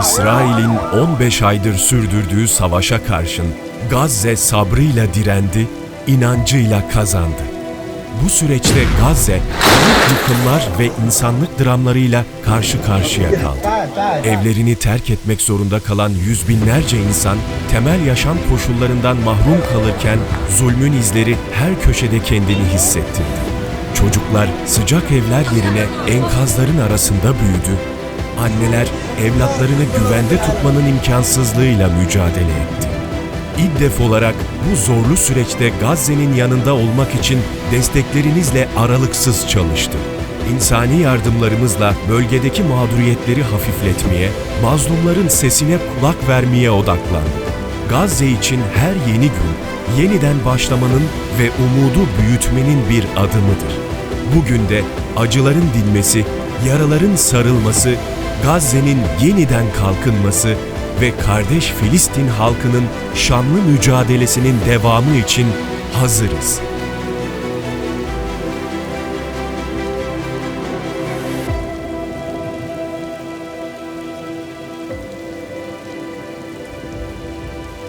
İsrail'in 15 aydır sürdürdüğü savaşa karşın Gazze sabrıyla direndi, inancıyla kazandı. Bu süreçte Gazze büyük yıkımlar ve insanlık dramlarıyla karşı karşıya kaldı. Evlerini terk etmek zorunda kalan yüz binlerce insan temel yaşam koşullarından mahrum kalırken zulmün izleri her köşede kendini hissettirdi. Çocuklar sıcak evler yerine enkazların arasında büyüdü. Anneler evlatlarını güvende tutmanın imkansızlığıyla mücadele etti. İddef olarak bu zorlu süreçte Gazze'nin yanında olmak için desteklerinizle aralıksız çalıştı. İnsani yardımlarımızla bölgedeki mağduriyetleri hafifletmeye, mazlumların sesine kulak vermeye odaklandık. Gazze için her yeni gün yeniden başlamanın ve umudu büyütmenin bir adımıdır. Bugün de acıların dinmesi, yaraların sarılması, Gazze'nin yeniden kalkınması ve kardeş Filistin halkının şanlı mücadelesinin devamı için hazırız.